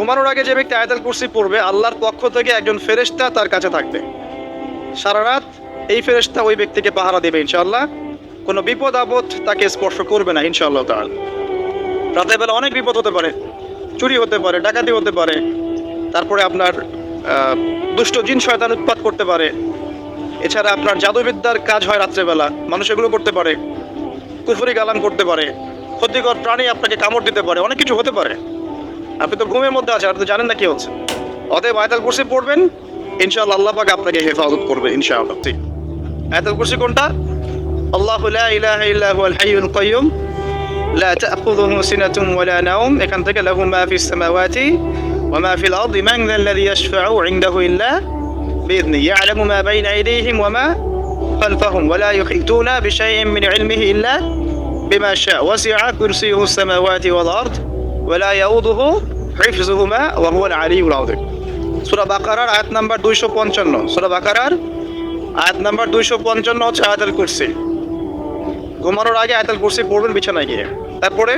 ঘুমানোর আগে যে ব্যক্তি আয়াতুল কুরসি পড়বে, আল্লাহর পক্ষ থেকে একজন ফেরেশতা তার কাছে থাকবে। সারা রাত এই ফেরেশতা ওই ব্যক্তিকে পাহারা দেবে ইনশাল্লাহ কোনো বিপদ আপদ তাকে স্পর্শ করবে না ইনশাআল্লাহ তার রাতের বেলা অনেক বিপদ হতে পারে, চুরি হতে পারে, ডাকাতি হতে পারে, তারপরে আপনার দুষ্ট জিন শয়তান উৎপাত করতে পারে। এছাড়া আপনার জাদুবিদ্যার কাজ হয় রাত্রেবেলা মানুষ এগুলো করতে পারে, কুফুরি গালাম করতে পারে, ক্ষতিকর প্রাণী আপনাকে কামড় দিতে পারে, অনেক কিছু হতে পারে। আপনি তো ঘুমের মধ্যে আছেন আপনি তো জানেন না কি হচ্ছে অতএব আয়তাল কুরসি পড়বেন ইনশাআল্লাহ আল্লাহ পাক আপনাকে হেফাজত করবে ইনশাআল্লাহ জি আয়তাল কুরসি কোনটা আল্লাহু লা ইলাহা ইল্লা হুয়াল হাইয়ুল কাইয়ুম لا تأخذه سنة ولا نوم এখান থেকে له ما في السماوات وما في الأرض من ذا الذي يشفع عنده إلا بإذنه يعلم ما بين أيديهم وما خلفهم ولا يحيطون بشيء من علمه إلا بما شاء وسع كرسيه السماوات والأرض ওয়ালা ইয়াউদুহু হিফজুহুমা ওয়া হুয়াল আলিউল আযীম। সূরা বাকারার আয়াত নাম্বার 255 সূরা বাকারার আয়াত নাম্বার 255 হচ্ছে আয়াতুল কুরসি। ঘুমানোর আগে আয়াতুল কুরসি পড়বেন, বিছানায় গিয়ে। তারপরে